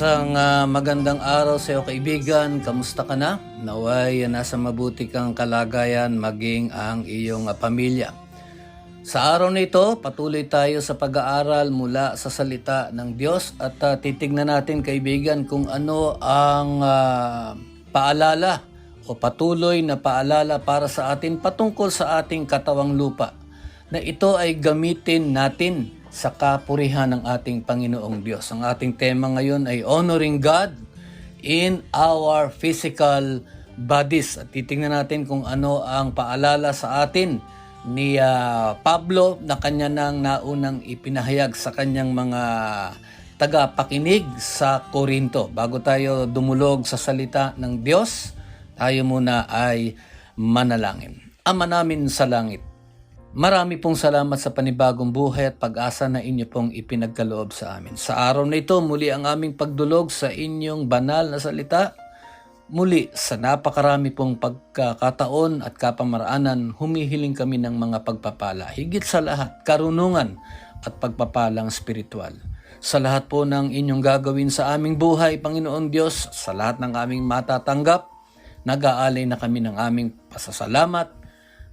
Isang ah, magandang araw sa iyo kaibigan. Kamusta ka na? Naway nasa mabuti kang kalagayan maging ang iyong ah, pamilya. Sa araw na ito, patuloy tayo sa pag-aaral mula sa salita ng Diyos at ah, titignan natin kaibigan kung ano ang ah, paalala o patuloy na paalala para sa atin patungkol sa ating katawang lupa na ito ay gamitin natin sa kapurihan ng ating Panginoong Diyos. Ang ating tema ngayon ay honoring God in our physical bodies. At titingnan natin kung ano ang paalala sa atin ni ah, Pablo na kanya nang naunang ipinahayag sa kanyang mga tagapakinig sa Korinto. Bago tayo dumulog sa salita ng Diyos, tayo muna ay manalangin. Ama namin sa langit, Marami pong salamat sa panibagong buhay at pag-asa na inyo pong ipinagkaloob sa amin. Sa araw na ito, muli ang aming pagdulog sa inyong banal na salita. Muli, sa napakarami pong pagkakataon at kapamaraanan, humihiling kami ng mga pagpapala. Higit sa lahat, karunungan at pagpapalang spiritual. Sa lahat po ng inyong gagawin sa aming buhay, Panginoon Diyos, sa lahat ng aming matatanggap, nag-aalay na kami ng aming pasasalamat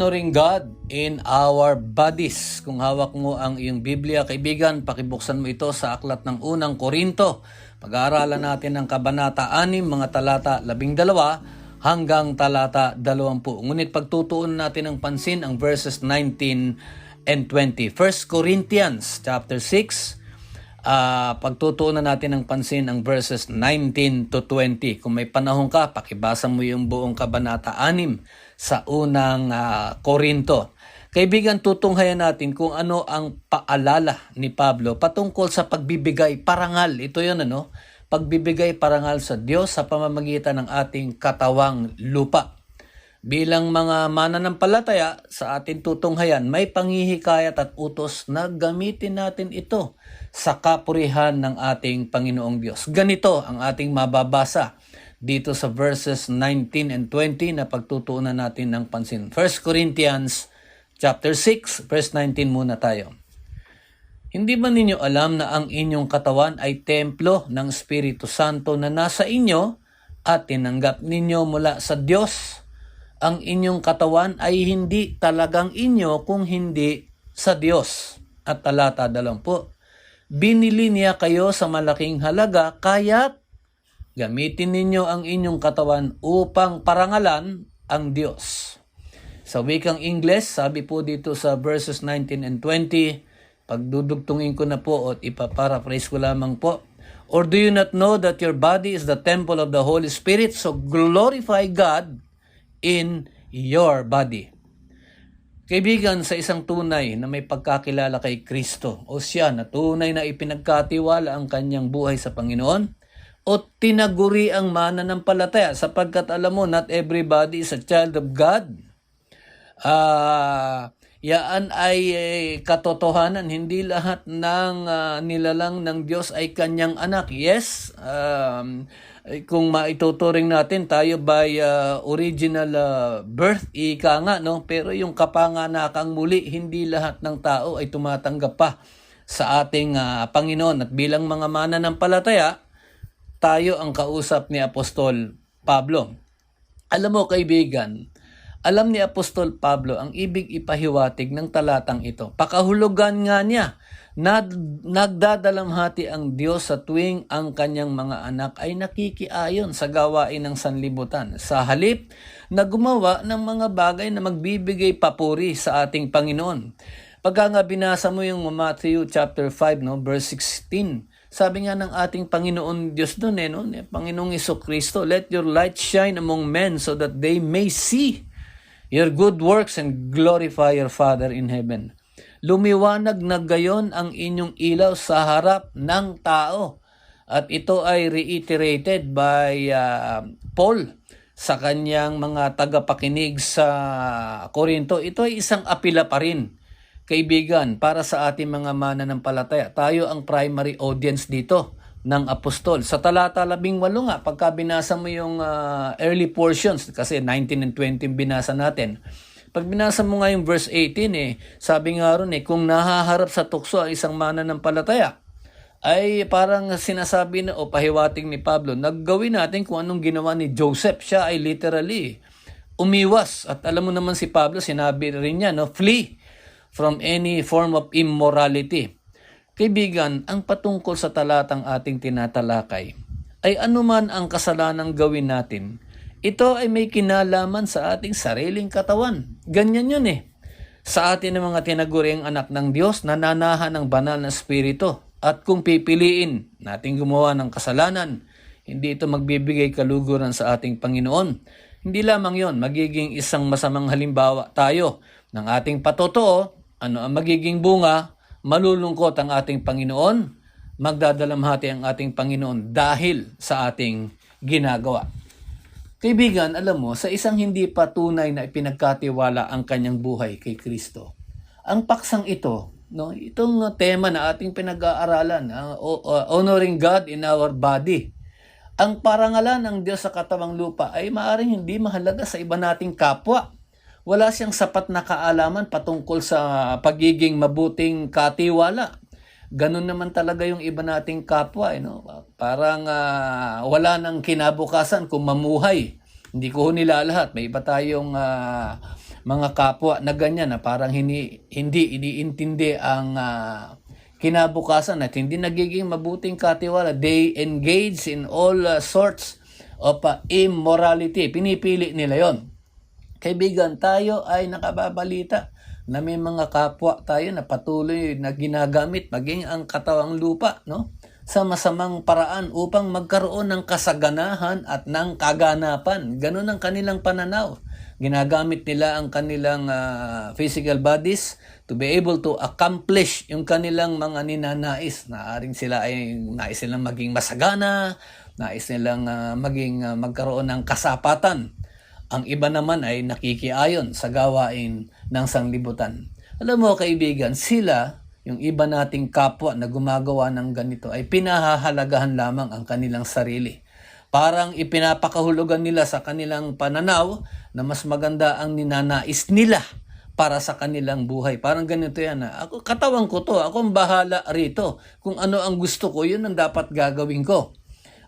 Honoring God in our bodies. Kung hawak mo ang iyong Biblia, kaibigan, pakibuksan mo ito sa aklat ng unang Korinto. Pag-aaralan natin ang Kabanata 6, mga talata 12 hanggang talata 20. Ngunit pagtutuon natin ng pansin ang verses 19 and 20. 1 Corinthians chapter 6, Ah, pagtutuunan natin ng pansin ang verses 19 to 20. Kung may panahon ka, pakibasa mo yung buong kabanata 6 sa unang Korinto. Kaibigan, tutunghayan natin kung ano ang paalala ni Pablo patungkol sa pagbibigay parangal. Ito yun ano, pagbibigay parangal sa Diyos sa pamamagitan ng ating katawang lupa. Bilang mga mananampalataya sa ating tutunghayan, may panghihikayat at utos na gamitin natin ito sa kapurihan ng ating Panginoong Diyos. Ganito ang ating mababasa dito sa verses 19 and 20 na pagtutuunan natin ng pansin. 1 Corinthians chapter 6 verse 19 muna tayo. Hindi ba ninyo alam na ang inyong katawan ay templo ng Espiritu Santo na nasa inyo at tinanggap ninyo mula sa Diyos? Ang inyong katawan ay hindi talagang inyo kung hindi sa Diyos. At talata 20. Binili niya kayo sa malaking halaga, kaya't gamitin ninyo ang inyong katawan upang parangalan ang Diyos. Sa wikang Ingles, sabi po dito sa verses 19 and 20, pagdudugtungin ko na po at ipaparaphrase ko lamang po. Or do you not know that your body is the temple of the Holy Spirit? So glorify God in your body. Kaibigan, sa isang tunay na may pagkakilala kay Kristo o siya na tunay na ipinagkatiwala ang kanyang buhay sa Panginoon o tinaguri ang mananampalataya sapagkat alam mo, not everybody is a child of God. Ah, yaan ay eh, katotohanan. Hindi lahat ng ah, nilalang ng Diyos ay kanyang anak. Yes, um, eh, kung maituturing natin tayo by ah, original ah, birth, ika nga, no? Pero yung kapanganakang muli, hindi lahat ng tao ay tumatanggap pa sa ating ah, Panginoon. At bilang mga mananampalataya, tayo ang kausap ni Apostol Pablo. Alam mo kaibigan, alam ni Apostol Pablo ang ibig ipahiwatig ng talatang ito. Pakahulugan nga niya na nagdadalamhati ang Diyos sa tuwing ang kanyang mga anak ay nakikiayon sa gawain ng sanlibutan. Sa halip na gumawa ng mga bagay na magbibigay papuri sa ating Panginoon. Pagka nga binasa mo yung Matthew chapter 5, no, verse 16, sabi nga ng ating Panginoon Diyos doon eh, no? eh, Panginoong Iso Kristo, let your light shine among men so that they may see your good works and glorify your Father in heaven. Lumiwanag na gayon ang inyong ilaw sa harap ng tao. At ito ay reiterated by uh, Paul sa kanyang mga tagapakinig sa Korinto. Ito ay isang apila pa rin kaibigan, para sa ating mga mananampalataya, tayo ang primary audience dito ng apostol. Sa talata 18 nga, pagka binasa mo yung ah, early portions, kasi 19 and 20 binasa natin, pag binasa mo nga yung verse 18 eh, sabi nga ron eh, kung nahaharap sa tukso ang isang mananampalataya, ay parang sinasabi na o pahiwating ni Pablo, naggawin natin kung anong ginawa ni Joseph. Siya ay literally umiwas. At alam mo naman si Pablo, sinabi rin niya, no, flee from any form of immorality. Kaibigan, ang patungkol sa talatang ating tinatalakay ay anuman ang kasalanang gawin natin, ito ay may kinalaman sa ating sariling katawan. Ganyan yun eh. Sa atin ng mga tinaguriang anak ng Diyos, nananahan ng banal na spirito. At kung pipiliin nating gumawa ng kasalanan, hindi ito magbibigay kaluguran sa ating Panginoon. Hindi lamang yon, magiging isang masamang halimbawa tayo ng ating patotoo ano ang magiging bunga? Malulungkot ang ating Panginoon, magdadalamhati ang ating Panginoon dahil sa ating ginagawa. Kaibigan, alam mo, sa isang hindi pa tunay na ipinagkatiwala ang kanyang buhay kay Kristo, ang paksang ito, no, itong tema na ating pinag-aaralan, uh, honoring God in our body, ang parangalan ng Diyos sa katawang lupa ay maaring hindi mahalaga sa iba nating kapwa wala siyang sapat na kaalaman patungkol sa pagiging mabuting katiwala. Ganun naman talaga yung iba nating kapwa. Eh, no? Parang ah, wala nang kinabukasan kung mamuhay. Hindi ko nila lahat. May iba tayong ah, mga kapwa na ganyan na parang hindi, hindi iniintindi ang ah, kinabukasan at hindi nagiging mabuting katiwala. They engage in all ah, sorts of ah, immorality. Pinipili nila yon. Kaibigan, tayo ay nakababalita na may mga kapwa tayo na patuloy na ginagamit maging ang katawang lupa, no? sa masamang paraan upang magkaroon ng kasaganahan at ng kaganapan. Ganun ang kanilang pananaw. Ginagamit nila ang kanilang ah, physical bodies to be able to accomplish yung kanilang mga ninanais. Naaring sila ay nais silang maging masagana, nais nilang ah, maging ah, magkaroon ng kasapatan. Ang iba naman ay nakikiayon sa gawain ng sanglibutan. Alam mo kaibigan, sila, yung iba nating kapwa na gumagawa ng ganito ay pinahahalagahan lamang ang kanilang sarili. Parang ipinapakahulugan nila sa kanilang pananaw na mas maganda ang ninanais nila para sa kanilang buhay. Parang ganito yan. Ako, katawan ko to. Ako ang bahala rito. Kung ano ang gusto ko, yun ang dapat gagawin ko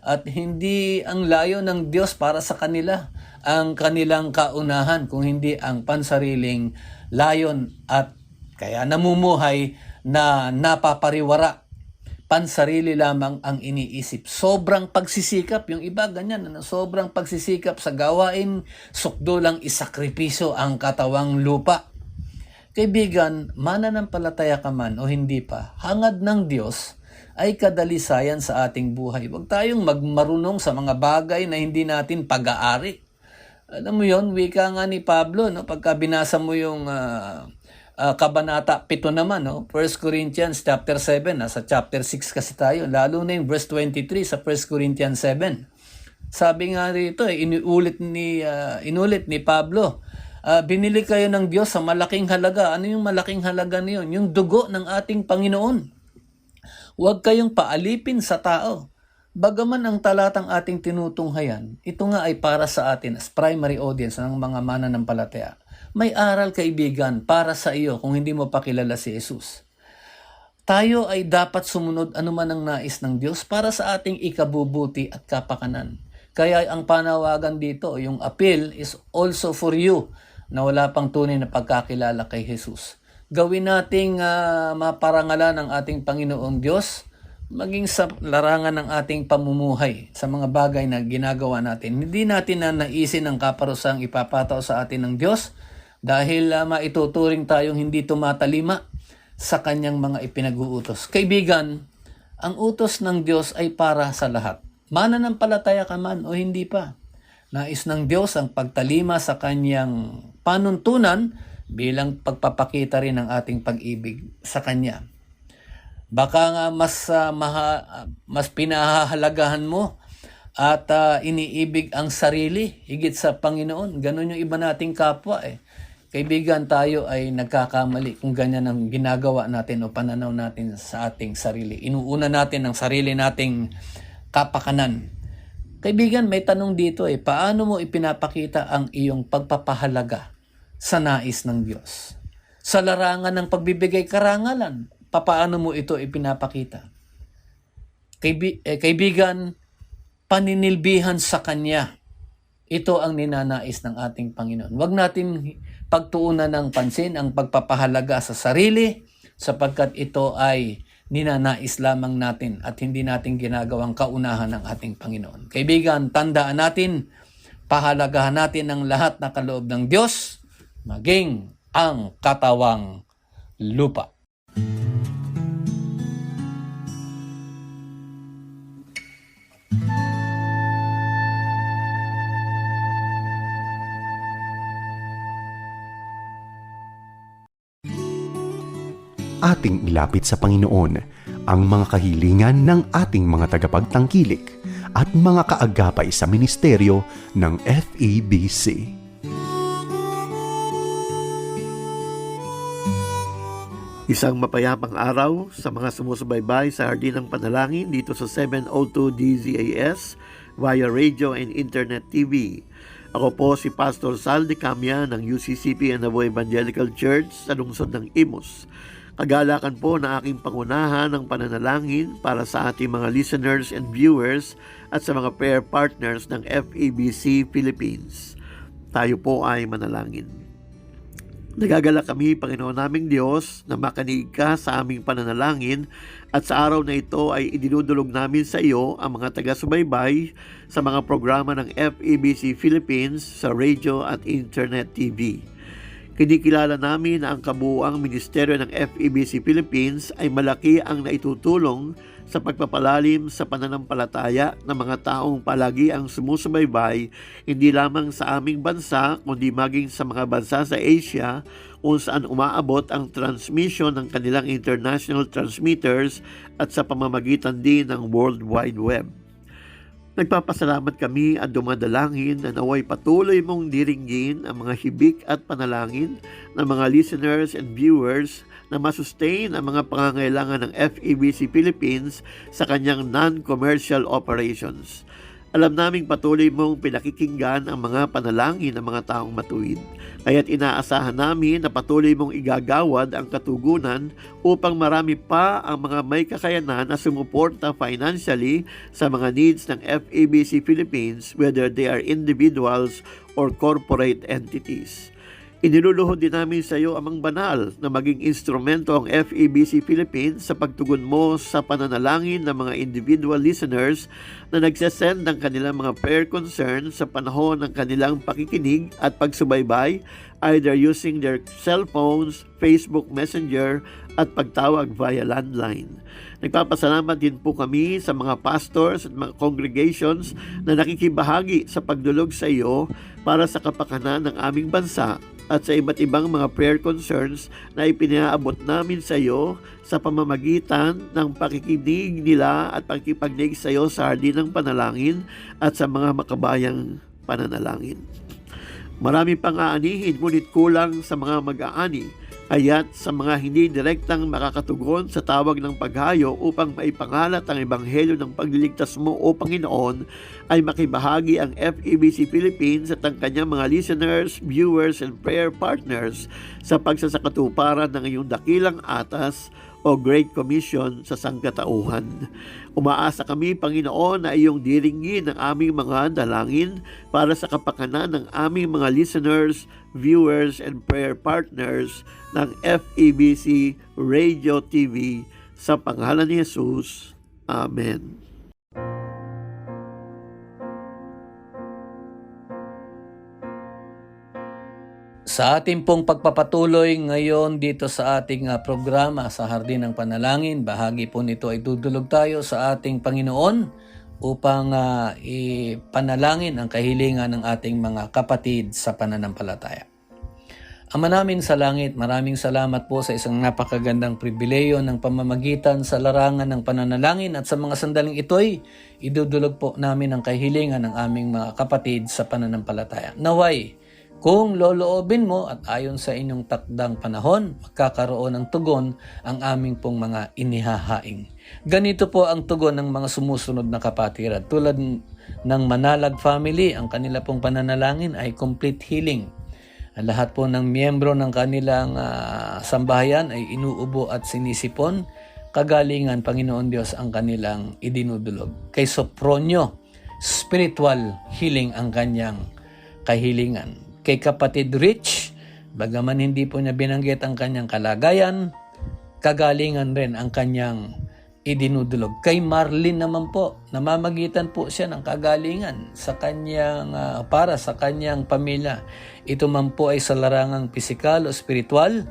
at hindi ang layo ng Diyos para sa kanila ang kanilang kaunahan kung hindi ang pansariling layon at kaya namumuhay na napapariwara pansarili lamang ang iniisip. Sobrang pagsisikap, yung iba ganyan, ano, sobrang pagsisikap sa gawain, sukdo lang isakripiso ang katawang lupa. Kaibigan, mananampalataya ka man o hindi pa, hangad ng Diyos ay kadalisayan sa ating buhay. Huwag tayong magmarunong sa mga bagay na hindi natin pag-aari. Alam mo yon wika nga ni Pablo, no? pagka binasa mo yung ah, ah, kabanata 7 naman, no? 1 Corinthians chapter 7, nasa chapter 6 kasi tayo, lalo na yung verse 23 sa 1 Corinthians 7. Sabi nga rito, eh, inuulit ni, ah, inulit ni Pablo, ah, binili kayo ng Diyos sa malaking halaga. Ano yung malaking halaga niyon? Yung dugo ng ating Panginoon. Huwag kayong paalipin sa tao. Bagaman ang talatang ating tinutunghayan, ito nga ay para sa atin as primary audience ng mga mananampalataya. May aral kaibigan para sa iyo kung hindi mo pakilala si Jesus. Tayo ay dapat sumunod anuman ang nais ng Diyos para sa ating ikabubuti at kapakanan. Kaya ang panawagan dito, yung appeal is also for you na wala pang tunay na pagkakilala kay Jesus. Gawin nating ah, maparangalan ang ating Panginoong Diyos maging sa larangan ng ating pamumuhay sa mga bagay na ginagawa natin. Hindi natin na naisin ang kaparusang ipapataw sa atin ng Diyos dahil uh, maituturing tayong hindi tumatalima sa kanyang mga ipinag-uutos. Kaibigan, ang utos ng Diyos ay para sa lahat. Mananampalataya ka man o hindi pa. Nais ng Diyos ang pagtalima sa kanyang panuntunan bilang pagpapakita rin ng ating pag-ibig sa Kanya. Baka nga mas ah, maha- mas pinahahalagahan mo at ah, iniibig ang sarili higit sa Panginoon. Ganon yung iba nating kapwa eh. Kaibigan, tayo ay nagkakamali kung ganyan ang ginagawa natin o pananaw natin sa ating sarili. Inuuna natin ang sarili nating kapakanan. Kaibigan, may tanong dito eh, paano mo ipinapakita ang iyong pagpapahalaga sa nais ng Diyos? Sa larangan ng pagbibigay karangalan, papaano mo ito ipinapakita? Eh, kaibigan, paninilbihan sa Kanya. Ito ang ninanais ng ating Panginoon. Huwag natin pagtuunan ng pansin ang pagpapahalaga sa sarili sapagkat ito ay ninanais lamang natin at hindi natin ginagawang kaunahan ng ating Panginoon. Kaibigan, tandaan natin, pahalagahan natin ang lahat na kaloob ng Diyos, maging ang katawang lupa. Ating ilapit sa Panginoon ang mga kahilingan ng ating mga tagapagtangkilik at mga kaagapay sa ministeryo ng FEBC. Isang mapayapang araw sa mga sumusubaybay sa Hardin ng Panalangin dito sa 702 DZAS via radio and internet TV. Ako po si Pastor Sal de Camia ng UCCP Anabo Evangelical Church sa lungsod ng Imus. Kagalakan po na aking pangunahan ng pananalangin para sa ating mga listeners and viewers at sa mga prayer partners ng FEBC Philippines. Tayo po ay manalangin. Nagagala kami, Panginoon naming Diyos, na makanig ka sa aming pananalangin at sa araw na ito ay idinudulog namin sa iyo ang mga taga-subaybay sa mga programa ng FEBC Philippines sa radio at internet TV. Kinikilala namin na ang kabuuang ministeryo ng FEBC Philippines ay malaki ang naitutulong sa pagpapalalim sa pananampalataya ng mga taong palagi ang sumusubaybay hindi lamang sa aming bansa kundi maging sa mga bansa sa Asia kung saan umaabot ang transmission ng kanilang international transmitters at sa pamamagitan din ng World Wide Web. Nagpapasalamat kami at dumadalangin na naway patuloy mong diringgin ang mga hibik at panalangin ng mga listeners and viewers na masustain ang mga pangangailangan ng FEBC Philippines sa kanyang non-commercial operations. Alam naming patuloy mong pinakikinggan ang mga panalangin ng mga taong matuwid. Kaya't inaasahan namin na patuloy mong igagawad ang katugunan upang marami pa ang mga may kakayanan na sumuporta financially sa mga needs ng FEBC Philippines whether they are individuals or corporate entities. Iniluluhod din namin sa iyo amang banal na maging instrumento ang FEBC Philippines sa pagtugon mo sa pananalangin ng mga individual listeners na nagsasend ng kanilang mga prayer concerns sa panahon ng kanilang pakikinig at pagsubaybay either using their cellphones, Facebook Messenger at pagtawag via landline. Nagpapasalamat din po kami sa mga pastors at mga congregations na nakikibahagi sa pagdulog sa iyo para sa kapakanan ng aming bansa at sa iba't ibang mga prayer concerns na ipinaabot namin sa iyo sa pamamagitan ng pakikinig nila at pakikipagnig sa iyo sa hardin ng panalangin at sa mga makabayang pananalangin. Marami pang aanihin ngunit kulang sa mga mag-aani kaya't sa mga hindi direktang makakatugon sa tawag ng paghayo upang maipangalat ang ebanghelyo ng pagliligtas mo o Panginoon ay makibahagi ang FEBC Philippines at ang kanyang mga listeners, viewers, and prayer partners sa pagsasakatuparan ng iyong dakilang atas o Great Commission sa sangkatauhan. Umaasa kami, Panginoon, na iyong diringgin ang aming mga dalangin para sa kapakanan ng aming mga listeners, viewers, and prayer partners ng FEBC Radio TV sa pangalan ni Jesus. Amen. Sa ating pong pagpapatuloy ngayon dito sa ating ah, programa sa Hardin ng Panalangin, bahagi po nito ay dudulog tayo sa ating Panginoon upang ah, ipanalangin ang kahilingan ng ating mga kapatid sa pananampalataya. Ama namin sa langit, maraming salamat po sa isang napakagandang pribileyo ng pamamagitan sa larangan ng pananalangin at sa mga sandaling ito'y idudulog po namin ang kahilingan ng aming mga kapatid sa pananampalataya. Naway, kung loloobin mo at ayon sa inyong takdang panahon, magkakaroon ng tugon ang aming pong mga inihahaing. Ganito po ang tugon ng mga sumusunod na kapatiran. Tulad ng Manalag family, ang kanila pong pananalangin ay complete healing. Ang lahat po ng miyembro ng kanilang ah, sambahayan ay inuubo at sinisipon. Kagalingan, Panginoon Diyos, ang kanilang idinudulog. Kay Sopronio, spiritual healing ang kanyang kahilingan. Kay kapatid Rich, bagaman hindi po niya binanggit ang kanyang kalagayan, kagalingan rin ang kanyang idinudulog. Kay Marlin naman po, namamagitan po siya ng kagalingan sa kanyang ah, para sa kanyang pamilya. Ito man po ay sa larangang pisikal o spiritual.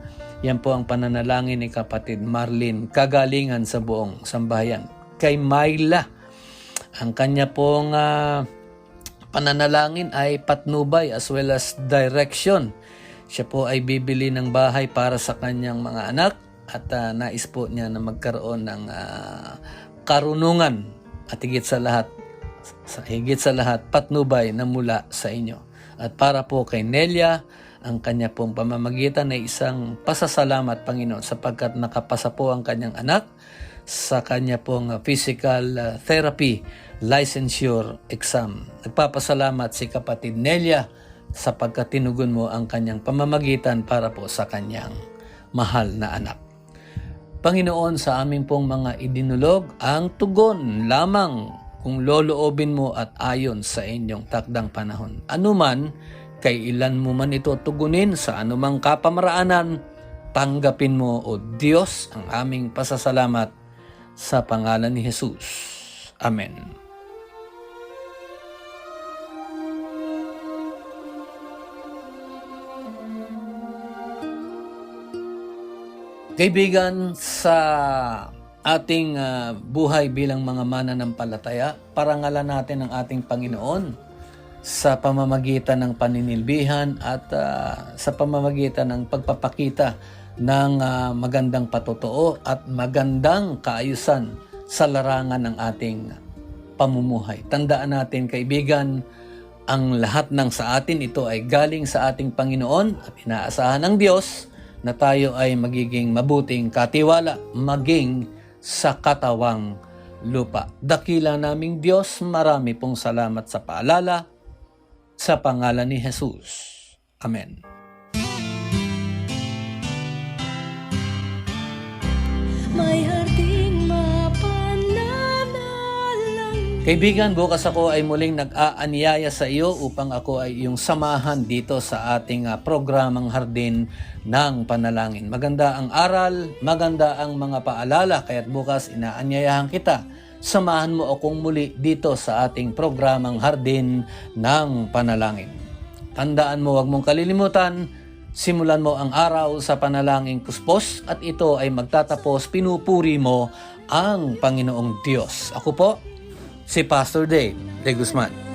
Yan po ang pananalangin ni kapatid Marlin, kagalingan sa buong sambahayan. Kay Myla, ang kanya pong ah, pananalangin ay patnubay as well as direction. Siya po ay bibili ng bahay para sa kanyang mga anak at ah, nais po niya na magkaroon ng ah, karunungan at higit sa lahat sa higit sa lahat patnubay na mula sa inyo. At para po kay Nelia, ang kanya pong pamamagitan ay isang pasasalamat Panginoon sapagkat nakapasa po ang kanyang anak sa kanya pong ah, physical therapy licensure exam. Nagpapasalamat si kapatid Nelia sapagkat tinugon mo ang kanyang pamamagitan para po sa kanyang mahal na anak. Panginoon, sa aming pong mga idinulog, ang tugon lamang kung loloobin mo at ayon sa inyong takdang panahon. Anuman, Kailan mo man ito tugunin sa anumang kapamaraanan, tanggapin mo, O Diyos, ang aming pasasalamat sa pangalan ni Jesus. Amen. Kaibigan, sa ating ah, buhay bilang mga mananampalataya, parangalan natin ang ating Panginoon sa pamamagitan ng paninilbihan at ah, sa pamamagitan ng pagpapakita ng ah, magandang patotoo at magandang kaayusan sa larangan ng ating pamumuhay. Tandaan natin kaibigan, ang lahat ng sa atin ito ay galing sa ating Panginoon at inaasahan ng Diyos na tayo ay magiging mabuting katiwala, maging sa katawang lupa. Dakila naming Diyos, marami pong salamat sa paalala sa pangalan ni Jesus. Amen. May Kaibigan, bukas ako ay muling nag-aanyaya sa iyo upang ako ay iyong samahan dito sa ating ah, programang Hardin ng Panalangin. Maganda ang aral, maganda ang mga paalala, kaya't bukas inaanyayahan kita. Samahan mo akong muli dito sa ating programang Hardin ng Panalangin. Tandaan mo, huwag mong kalilimutan, simulan mo ang araw sa panalangin puspos at ito ay magtatapos pinupuri mo ang Panginoong Diyos. Ako po, si Pastor Dave de Guzman.